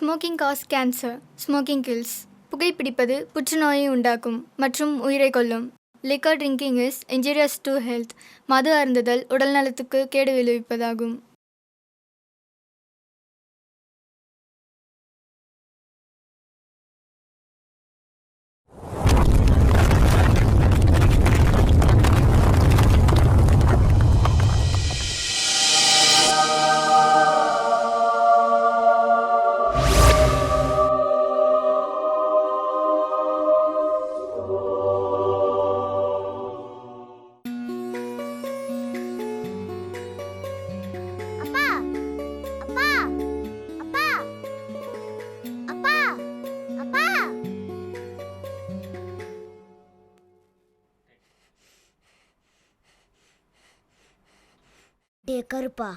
Smoking causes cancer smoking kills புகைப்பிடிப்பது புற்றுநோயை உண்டாக்கும் மற்றும் உயிரை கொல்லும். Liquor drinking is injurious to health மது அருந்துதல் உடல்நலத்துக்கு கேடு விளைவிப்பதாகும். கருப்பா.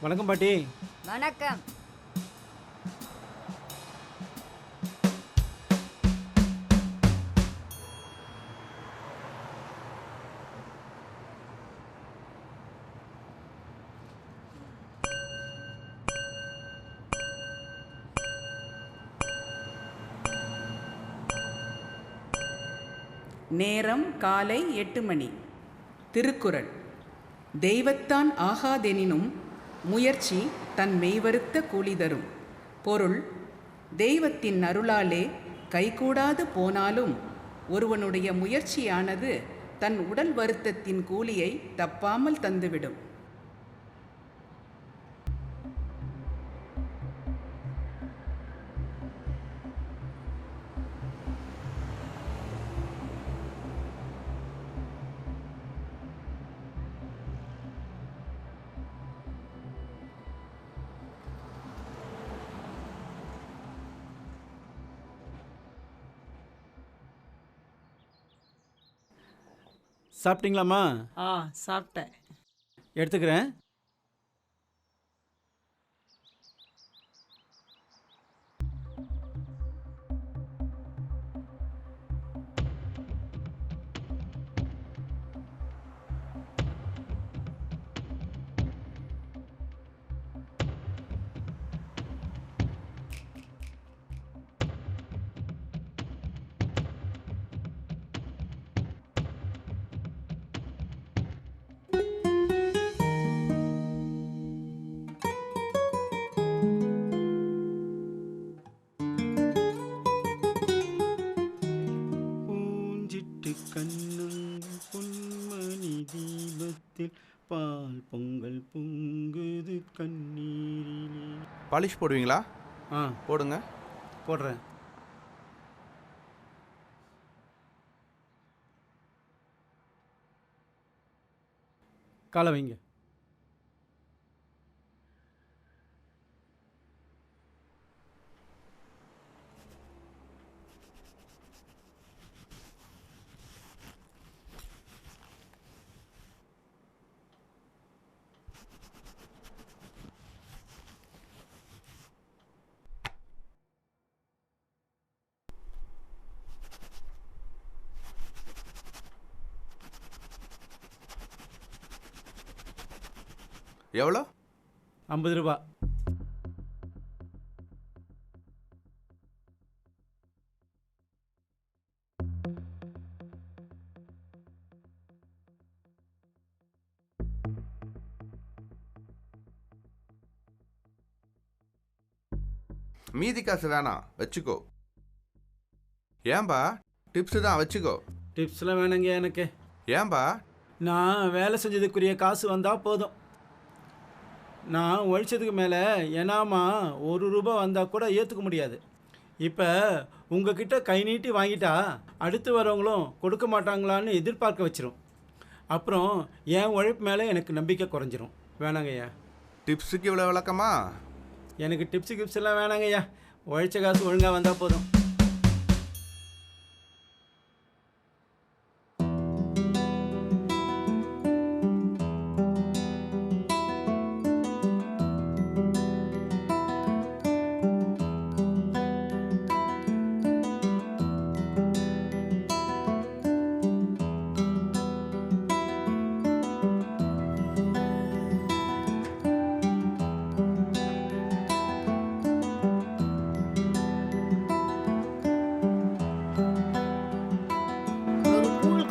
வணக்கம் பாட்டி. வணக்கம். நேரம் காலை எட்டு மணி. திருக்குறள். தெய்வத்தான் ஆகாதெனினும் முயற்சி தன் மெய்வருத்த கூலி தரும். பொருள் தெய்வத்தின் அருளாலே கைகூடாது போனாலும் ஒருவனுடைய முயற்சியானது தன் உடல் வருத்தத்தின் கூலியை தப்பாமல் தந்துவிடும். சாப்பிட்டீங்களாம்மா? ஆ சாப்பிட்டேன். எடுத்துக்கிறேன். பாலிஷ் போடுவீங்களா? ஆ. போடுங்க. போடுறேன். காலை வைங்க. எவ்வளோ? ஐம்பது ரூபா. மீதி காசு வேணாம் வச்சுக்கோ. ஏன்பா டிப்ஸு தான் வச்சுக்கோ. டிப்ஸ்லாம் வேணுங்க எனக்கு. ஏன்பா? நான் வேலை செஞ்சதுக்குரிய காசு வந்தால் போதும். நான் உழைச்சதுக்கு மேலே ஏனாமா ஒரு ரூபா வந்தால் கூட ஏற்றுக்க முடியாது. இப்போ உங்ககிட்ட கை நீட்டி வாங்கிட்டா அடுத்து வரவங்களும் கொடுக்க மாட்டாங்களான்னு எதிர்பார்க்க வச்சிரும். அப்புறம் என் உழைப்பு மேலே எனக்கு நம்பிக்கை குறைஞ்சிரும். வேணாங்கய்யா டிப்ஸுக்கு இவ்வளோ விளக்கமா? எனக்கு டிப்ஸு கிப்ஸ் எல்லாம் வேணாங்கய்யா உழைச்ச காசு ஒழுங்காக வந்தால் போதும்.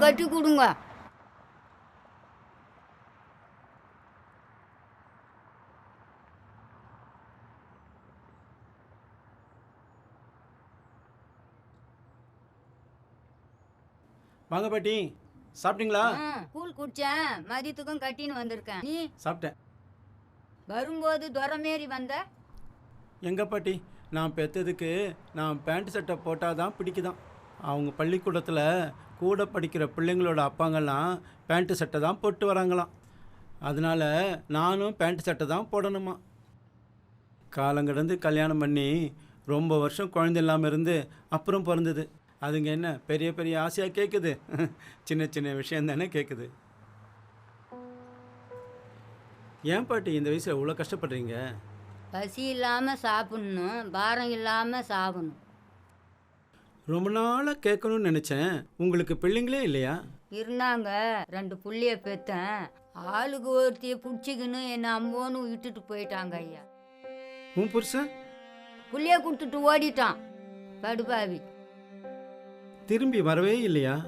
கட்டி கொடுங்க. வாங்க பாட்டி சாப்பிட்டீங்களா? கூழ் குடிச்சேன். மதியத்துக்கும் கட்டின்னு வந்திருக்கேன். நீ? சாப்பிட்டேன். வரும்போது துரமேறி வந்த? எங்க பாட்டி நான் பெற்றதுக்கு நான் பேண்ட் சட்டை போட்டால் தான் பிடிக்குதான். அவங்க பள்ளிக்கூடத்தில் கூட படிக்கிற பிள்ளைங்களோட அப்பாங்கெல்லாம் பேண்ட்டு சட்டை தான் போட்டு வராங்களாம். அதனால் நானும் பேண்ட் சட்டை தான் போடணுமா. காலங்கடந்து கல்யாணம் பண்ணி ரொம்ப வருஷம் குழந்தை இல்லாமல் இருந்து அப்புறம் பிறந்தது. அதுங்க என்ன பெரிய பெரிய ஆசையாக கேட்குது சின்ன சின்ன விஷயம் தானே கேட்குது ஏன் பாட்டி இந்த வயசில் இவ்வளோ கஷ்டப்படுறீங்க? பசி இல்லாமல் சாப்பிட்ணும் பாரம் இல்லாமல் சாப்பிடணும். ரொம்ப நாளாக கேட்கணும்னு நினச்சேன். உங்களுக்கு பிள்ளைங்களே இல்லையா? இருந்தாங்க. ரெண்டு புள்ளைய பெத்தேன். ஆளுக்கு ஒருத்திய பிடிச்சிக்கின்னு என்னை அம்போன்னு விட்டுட்டு போயிட்டாங்க ஐயா. உன் புருஷன்? புள்ளைய கொடுத்துட்டு ஓடிட்டான். படுபாவி. திரும்பி வரவே இல்லையா?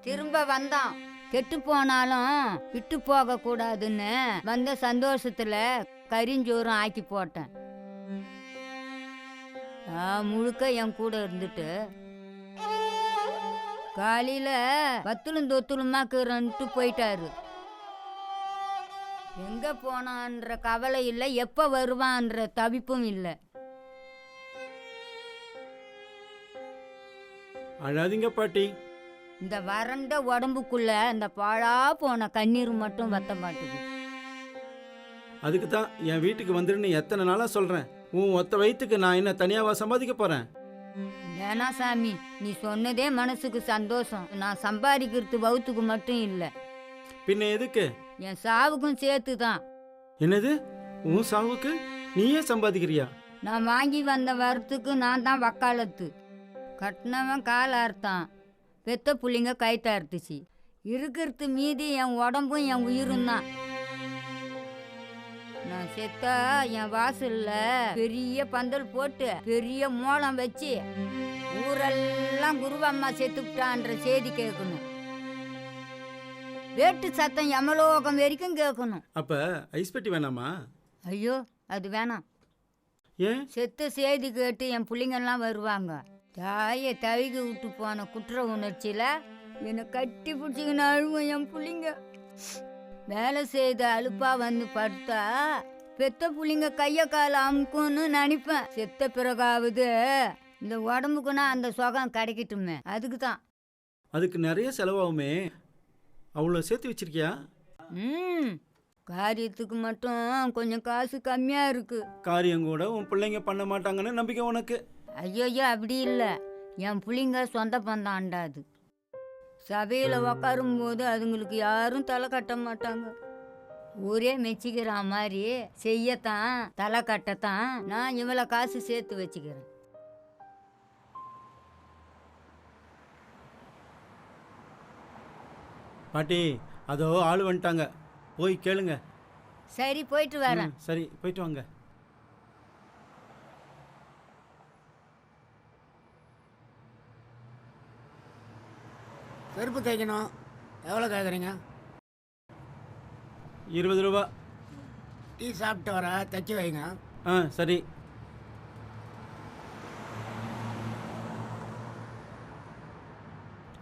திரும்ப வந்தான். கெட்டு போனாலும் விட்டு போக கூடாதுன்னு வந்த சந்தோஷத்துல கரிஞ்சோறும் ஆக்கி போட்டேன். முழுக்க என் கூட இருந்துட்டு காலையில பத்துலும் தொத்துலுமாக்குறன்ட்டு போயிட்டாரு. எங்க போனான்ற கவலை இல்லை எப்ப வருவான்ற தவிப்பும் இல்லை. அழாதீங்க பாட்டி. இந்த வறண்ட உடம்புக்குள்ள இந்த பாழா போன கண்ணீர் மட்டும் வத்த மாட்டுது. அதுக்கு தான் என் வீட்டுக்கு வந்துருன்னு எத்தனை நாளாக சொல்கிறேன் உன் ஒத்த வயிற்றுக்கு நான் என்ன தனியாவா சம்பாதிக்க போகிறேன் வேணா சாமி நீ சொன்னதே மனசுக்கு சந்தோஷம். நான் சம்பாதிக்கிறது வவுத்துக்கு மட்டும் இல்லை. பின்ன எதுக்கு? என் சாவுக்கும் சேர்த்து தான் என்னது? உன் சாவுக்கு? நீயே சம்பாதிக்கிறியா? நான் வாங்கி வந்த வரத்துக்கு நான் தான் வக்காலத்து. கட்டினவன் கால் அறுத்தான். பெத்த புள்ளிங்க கைத்த அறுத்துச்சு இருக்கிறது மீதி என் உடம்பும் என் உயிரும் தான் நான் செத்தா என் வாசல்ல பெரிய பந்தல் போட்டு பெரிய மோளம் வச்சு ஊரெல்லாம் குருவம்மா செத்துவிட்டான்ற செய்தி கேட்கணும். வேட்டு சத்தம் யமலோகம் வரைக்கும் கேட்கணும். அப்போ ஐஸ் பெட்டி வேணாமா? ஐயோ அது வேணாம். ஏன்? செத்த செய்தி கேட்டு என் பிள்ளைங்கெல்லாம் வருவாங்க. தாயை தவிக்க விட்டு போன குற்ற உணர்ச்சியில் என்னை கட்டி பிடிச்சிக்கின்னு அழுவும் என் பிள்ளைங்க. வேலை செய்த அலுப்பா வந்து படுத்தா பெத்த புள்ளைங்க கையை காலை அமுக்கும்னு நினைப்பேன். செத்த பிறகாவது. இந்த உடம்புக்குன்னா அந்த சுகம் கிடைக்கட்டுமே. அதுக்கு தான் அதுக்கு நிறைய செலவாகுமே. அவ்வளோ சேர்த்து வச்சிருக்கியா? ம். காரியத்துக்கு மட்டும் கொஞ்சம் காசு கம்மியாக இருக்குது காரியம் கூட உன் பிள்ளைங்க பண்ண மாட்டாங்கன்னு நம்பிக்கை உனக்கு. ஐயோயோ அப்படி இல்லை. என் புள்ளைங்க சொந்த பந்தம் ஆண்டாது சபையில் உக்காரும்போது அதுங்களுக்கு யாரும் தலை கட்ட மாட்டாங்க. ஊரே மெச்சிக்கிற மாதிரி செய்யத்தான் தலை கட்டத்தான் நான் இவ்வளோ காசு சேர்த்து வச்சுக்கிறேன். பாட்டி அதோ ஆள் வந்துட்டாங்க. போய் கேளுங்க. சரி போயிட்டு வரேன். சரி போயிட்டு வாங்க. செருப்பு தைக்கணும் எவ்வளோ கேட்குறீங்க இருபது ரூபா. டீ சாப்பிட்டு வர தைச்சி வைங்க. ஆ சரி.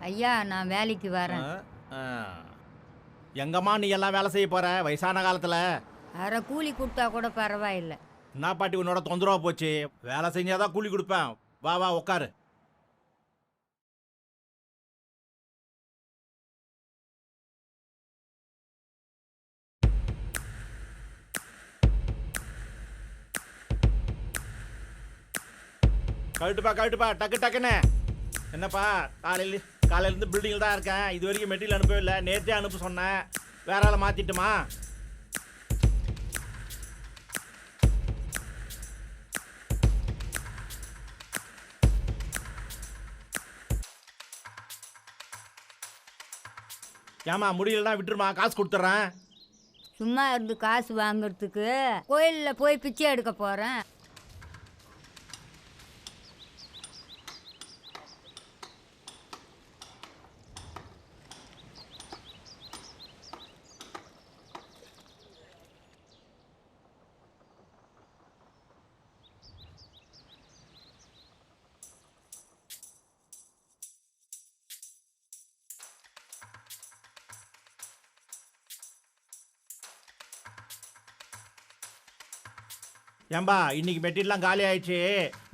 ஐயா நான் வேலைக்கு வரேன். எங்கம்மா நீ எல்லாம் வேலை செய்ய போற? வயசான காலத்துல. அரை கூலி கொடுத்தா கூட பரவாயில்லை. என்ன பாட்டி உன்னோட தொந்தரவா போச்சு? வேலை செஞ்சாதான் கூலி கொடுப்பேன். வா வா உட்காரு கழட்டுப்பா கழட்டுப்பா டக்கு டக்குன்னு. என்னப்பா காலையில் காலையிலேருந்து பில்டிங்கில் தான் இருக்கேன். இது வரைக்கும் மெட்டீரியல் அனுப்பவே இல்லை. நேற்றே அனுப்ப சொன்னேன். வேற ஆளை மாற்றிட்டுமா ஏமா முடியலன்னா விட்டுருமா? காசு கொடுத்துட்றேன். சும்மா இருந்து காசு வாங்குறதுக்கு கோயிலில் போய் பிச்சை எடுக்க போகிறேன் ஏம்பா இன்னைக்கு மெட்டீரியல்லாம் காலி ஆயிடுச்சு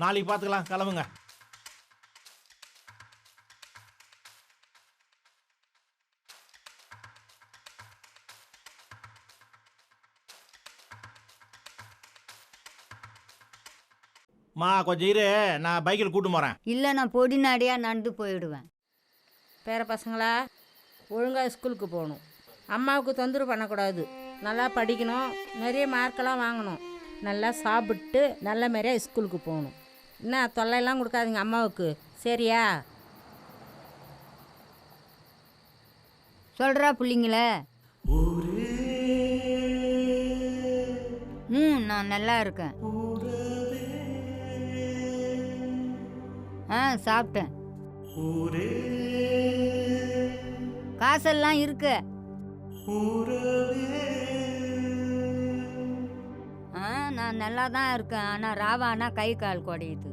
நாளைக்கு பார்த்துக்கலாம் கிளம்புங்க. மா கொஞ்சம் இரு நான் பைக்கில் கூட்டு போகிறேன் இல்லை நான் பொடி நாடியாக நடந்து போயிடுவேன். பேர பசங்களா ஒழுங்காக ஸ்கூலுக்கு போகணும். அம்மாவுக்கு தொந்தரவு பண்ணக்கூடாது. நல்லா படிக்கணும். நிறைய மார்க்கெல்லாம் வாங்கணும். நல்லா சாப்பிட்டு நல்ல மாதிரியாக ஸ்கூலுக்கு போகணும். என்ன தொல்லையெல்லாம் கொடுக்காதீங்க அம்மாவுக்கு. சரியா? சொல்கிறா பிள்ளைங்களே. ம் நான் நல்லா இருக்கேன். ஆ சாப்பிட்டேன். காசெல்லாம் இருக்கு. நான் நல்லா தான் இருக்கேன். ஆனால் ராவானா கை கால் குடையுது.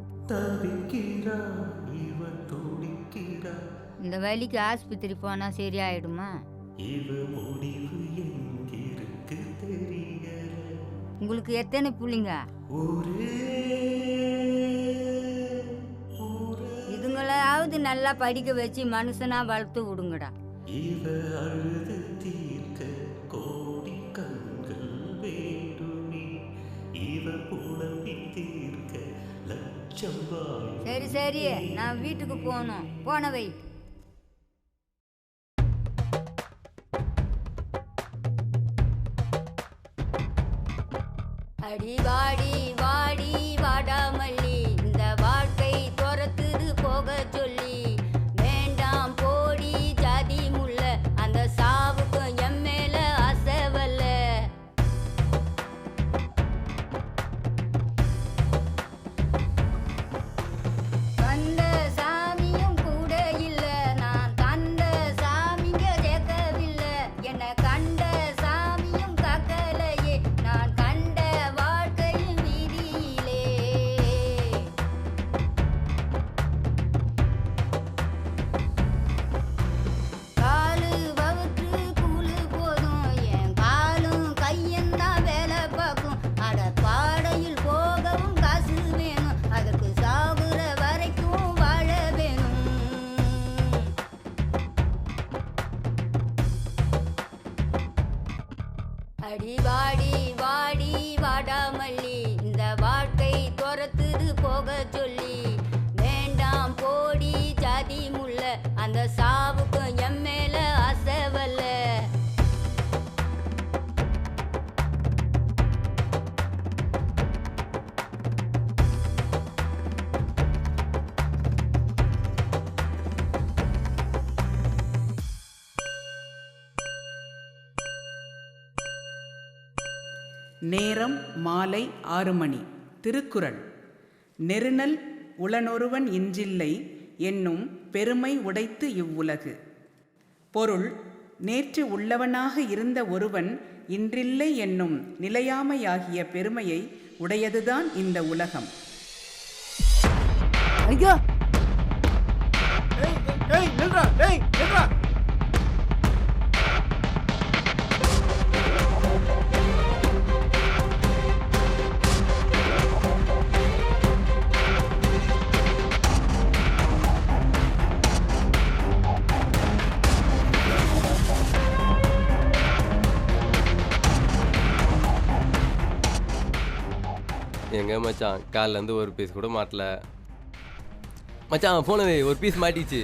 இந்த வலிக்கு ஆஸ்பத்திரி போனால் சரியாயிடுமா? உங்களுக்கு எத்தனை புள்ளைங்க? இதுங்களாவது நல்லா படிக்க வச்சு மனுஷனா வளர்த்து விடுங்கடா. சரி சரி. நான் வீட்டுக்கு போகணும். போன வை. அடி நேரம் மாலை ஆறு மணி. திருக்குறள். நெருநல் உளனொருவன் இன்றில்லை என்னும் பெருமை உடைத்து இவ்வுலகு. பொருள் நேற்று உள்ளவனாக இருந்த ஒருவன் இன்றில்லை என்னும் நிலையாமையாகிய பெருமையை உடையதுதான் இந்த உலகம். ஐயா! ஏய் நில்றா ஏய் நில்றா! மச்சான். காலைல இருந்து ஒரு பீஸ் கூட மாட்டல. மச்சான் போன ஒரு பீஸ் மாட்டிச்சு.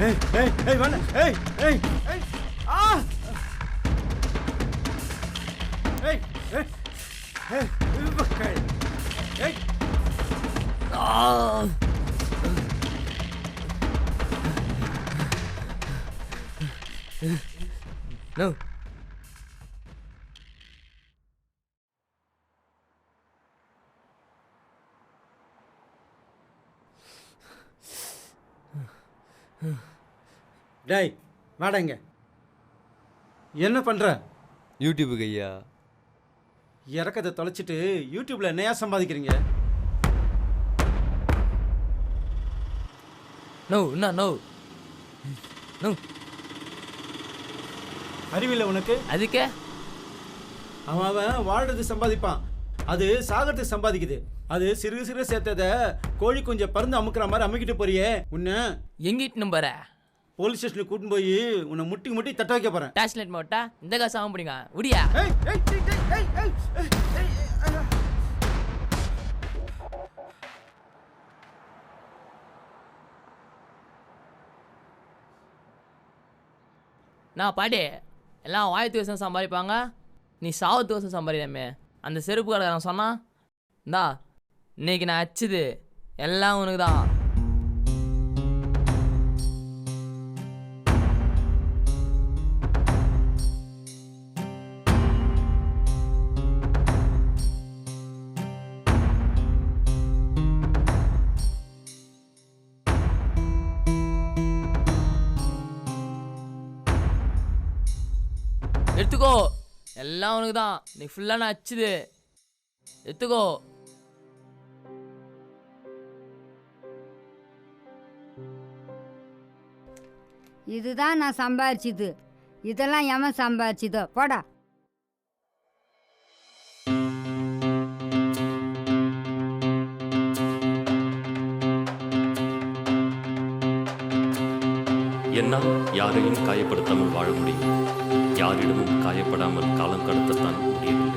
ஏய் ஏய் ஏய் வேணாம் ஏய் ஏய் ஏய் ஆ! ஏய் ஏய் ஏய் இவக்கை. ஏய் நோ டேய் வாடங்க என்ன பண்ற? யூடியூபுக்கு ஐயா இறக்கத்தை தொலைச்சிட்டு யூடியூப்ல என்னையா சம்பாதிக்கிறீங்க? நோ என்ன நோ? நோ. அறிவில்லை உனக்கு? அதுக்கே? அவன் அவன் வாழ்றது சம்பாதிப்பான். அது சாகறதுக்கு சம்பாதிக்குது. அது சிறு சிறு சேர்த்தத கோழி கொஞ்சம் பருந்து அமுக்கிற மாதிரி அமுக்கிட்டு போறியே உன்னை எங்கிட்டு நம்பர போலீஸ் ஸ்டேஷனுக்கு கூட்டின்னு போய் உன்னை முட்டி முட்டி தட்ட வைக்க போறேன் டாஸ்லெட் மாவட்டா இந்த காசு ஆகும் பிடிங்க உடியா நான் பாடே எல்லாம் வாயத்து வசம் சம்பாதிப்பாங்க நீ சாவத்து வருஷம் சம்பாதிக்காமே அந்த செருப்பு கடைக்காரன் சொன்னான் இந்தா இன்னைக்கு நான் அச்சுது. எல்லாம் உனக்கு தான் எடுத்துக்கோ. எல்லாம் உனக்கு தான் இன்னைக்கு ஃபுல்லாக நான் அச்சுது. எடுத்துக்கோ. இதுதான் நான் சம்பாரிச்சது. இதெல்லாம் எவன் சம்பாரிச்சதோ போடா. என்னால் யாரையும் காயப்படுத்தாமல் வாழ முடியும். யாரிடமும் காயப்படாமல் காலம் கடத்தத்தான் முடியவில்லை